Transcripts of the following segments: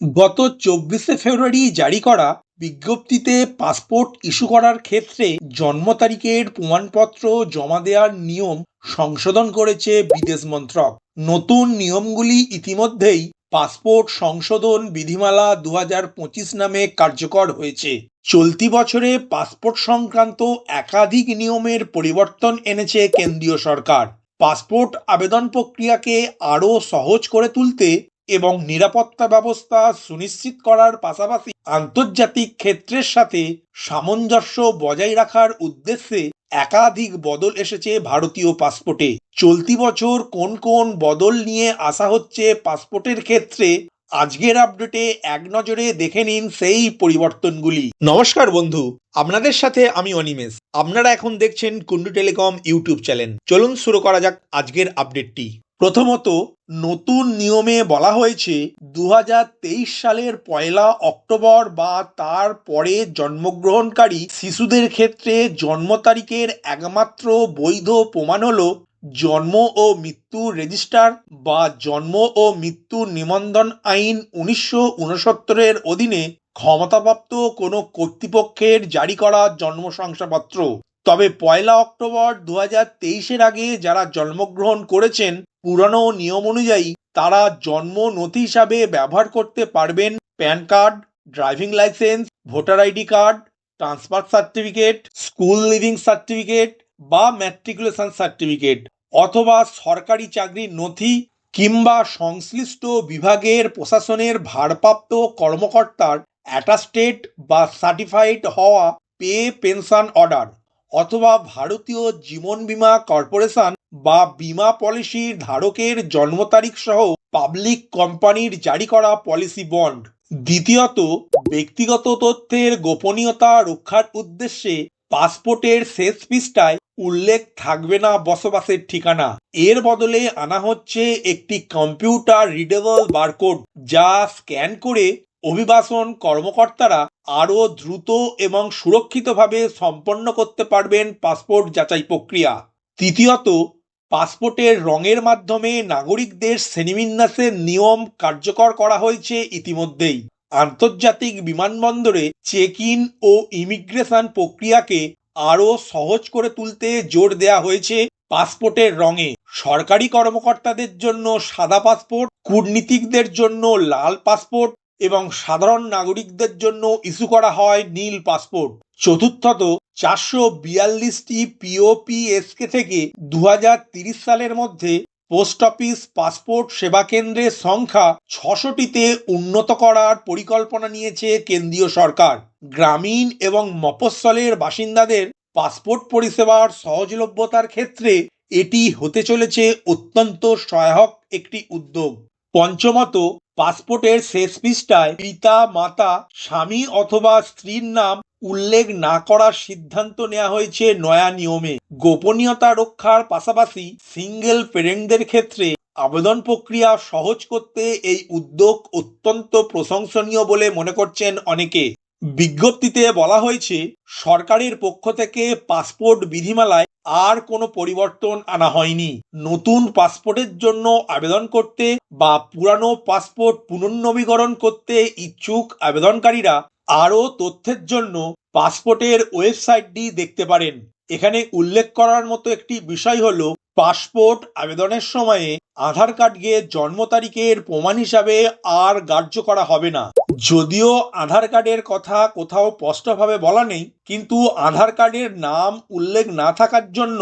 গত চব্বিশে ফেব্রুয়ারি জারি করা বিজ্ঞপ্তিতে পাসপোর্ট ইস্যু করার ক্ষেত্রে জন্ম তারিখের প্রমাণপত্র জমা দেওয়ার নিয়ম সংশোধন করেছে বিদেশ মন্ত্রক। নতুন নিয়মগুলি ইতিমধ্যেই পাসপোর্ট সংশোধন বিধিমালা দু নামে কার্যকর হয়েছে। চলতি বছরে পাসপোর্ট সংক্রান্ত একাধিক নিয়মের পরিবর্তন এনেছে কেন্দ্রীয় সরকার। পাসপোর্ট আবেদন প্রক্রিয়াকে আরও সহজ করে তুলতে এবং নিরাপত্তা ব্যবস্থা সুনিশ্চিত করার পাশাপাশি আন্তর্জাতিক ক্ষেত্রের সাথে সামঞ্জস্য বজায় রাখার উদ্দেশ্যে একাধিক বদল এসেছে ভারতীয় পাসপোর্টে। চলতি বছর কোন কোন বদল নিয়ে আসা হচ্ছে পাসপোর্টের ক্ষেত্রে, আজকের আপডেটে এক নজরে দেখে নিন সেই পরিবর্তনগুলি। নমস্কার বন্ধু, আপনাদের সাথে আমি অনিমেষ। আপনারা এখন দেখছেন কুন্ডু টেলিকম ইউটিউব চ্যানেল। চলুন শুরু করা যাক আজকের আপডেটটি। প্রথমত, নতুন নিয়মে বলা হয়েছে দু হাজার তেইশ সালের পয়লা অক্টোবর বা তার পরে জন্মগ্রহণকারী শিশুদের ক্ষেত্রে জন্ম তারিখের একমাত্র বৈধ প্রমাণ হল জন্ম ও মৃত্যু রেজিস্টার বা জন্ম ও মৃত্যু নিবন্ধন আইন উনিশশো উনসত্তরের অধীনে ক্ষমতাপ্রাপ্ত কোনো কর্তৃপক্ষের জারি করা জন্ম শংসাপত্র তবে পয়লা অক্টোবর দু হাজার তেইশের আগে যারা জন্মগ্রহণ করেছেন পুরানো নিয়ম অনুযায়ী তারা জন্ম নথি হিসাবে ব্যবহার করতে পারবেন PAN card, driving licence, voter ID card, transfer certificate, school leaving certificate বা ম্যাট্রিকুলেশন সার্টিফিকেট অথবা সরকারি চাকরির নথি কিংবা সংশ্লিষ্ট বিভাগের প্রশাসনের ভারপ্রাপ্ত কর্মকর্তার অ্যাটাস্টেড বা সার্টিফাইড হওয়া পে পেনশন অর্ডার অথবা ভারতীয় জীবন বীমা কর্পোরেশন বা বীমা পলিসির ধারকের জন্ম তারিখ সহ পাবলিক কোম্পানির জারি করা পলিসি বন্ড। দ্বিতীয়ত, ব্যক্তিগত তথ্যের গোপনীয়তা রক্ষার উদ্দেশ্যে পাসপোর্টের শেষ পৃষ্ঠায় উল্লেখ থাকবে না বসবাসের ঠিকানা। এর বদলে আনা হচ্ছে একটি কম্পিউটার রিডেবল বারকোড, যা স্ক্যান করে অভিবাসন কর্মকর্তারা আরও দ্রুত এবং সুরক্ষিতভাবে সম্পন্ন করতে পারবেন পাসপোর্ট যাচাই প্রক্রিয়া। তৃতীয়ত পাসপোর্টের রঙের মাধ্যমে নাগরিকদের শ্রেণীবিন্যাসের নিয়ম কার্যকর করা হয়েছে ইতিমধ্যেই। আন্তর্জাতিক বিমানবন্দরে চেক ইন ও ইমিগ্রেশন প্রক্রিয়াকে আরও সহজ করে তুলতে জোর দেওয়া হয়েছে পাসপোর্টের রঙে। সরকারি কর্মকর্তাদের জন্য সাদা পাসপোর্ট, কূটনীতিকদের জন্য লাল পাসপোর্ট এবং সাধারণ নাগরিকদের জন্য ইস্যু করা হয় নীল পাসপোর্ট। চতুর্থত চারশো বিয়াল্লিশটি পিওপিএসকে থেকে দু সালের মধ্যে পোস্ট অফিস পাসপোর্ট সেবা কেন্দ্রের সংখ্যা ছশোটিতে উন্নত করার পরিকল্পনা নিয়েছে কেন্দ্রীয় সরকার। গ্রামীণ এবং মফস্বলের বাসিন্দাদের পাসপোর্ট পরিষেবার সহজলভ্যতার ক্ষেত্রে এটি হতে চলেছে অত্যন্ত সহায়ক একটি উদ্যোগ। পঞ্চমত, পাসপোর্টের শেষ পৃষ্ঠায় পিতা, মাতা, স্বামী অথবা স্ত্রীর নাম উল্লেখ না করার সিদ্ধান্ত নেওয়া হয়েছে নয়া নিয়মে। গোপনীয়তা রক্ষার পাশাপাশি সিঙ্গেল পেরেন্টদের ক্ষেত্রে আবেদন প্রক্রিয়া সহজ করতে এই উদ্যোগ অত্যন্ত প্রশংসনীয় বলে মনে করছেন অনেকে। বিজ্ঞপ্তিতে বলা হয়েছে, সরকারের পক্ষ থেকে পাসপোর্ট বিধিমালায় আর কোনো পরিবর্তন আনা হয়নি। নতুন পাসপোর্টের জন্য আবেদন করতে বা পুরানো পাসপোর্ট পুনর্নবীকরণ করতে ইচ্ছুক আবেদনকারীরা আরও তথ্যের জন্য পাসপোর্টের ওয়েবসাইটটি দেখতে পারেন। এখানে উল্লেখ করার মতো একটি বিষয় হলো, পাসপোর্ট আবেদনের সময়ে আধার কার্ডকে জন্ম তারিখের প্রমাণ হিসাবে আর গ্রাহ্য করা হবে না। যদিও আধার কার্ডের কথা কোথাও স্পষ্টভাবে বলা নেই, কিন্তু আধার কার্ডের নাম উল্লেখ না থাকার জন্য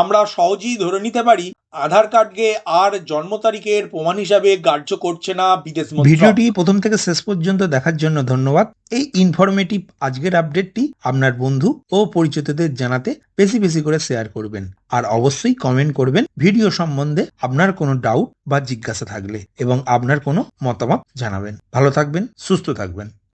আমরা সহজেই ধরে নিতে পারি আধার কার্ডকে আর জন্ম তারিখের প্রমাণ হিসাবে গ্রাহ্য করছে না বিদেশ ভিডিওটি প্রথম থেকে শেষ পর্যন্ত দেখার জন্য ধন্যবাদ। এই ইনফরমেটিভ আজকের আপডেটটি আপনার বন্ধু ও পরিচিতদের জানাতে বেশি বেশি করে শেয়ার করবেন। আর অবশ্যই কমেন্ট করবেন ভিডিও সম্বন্ধে আপনার কোনো ডাউট বা জিজ্ঞাসা থাকলে এবং আপনার কোনো মতামত জানাবেন। ভালো থাকবেন, সুস্থ থাকবেন।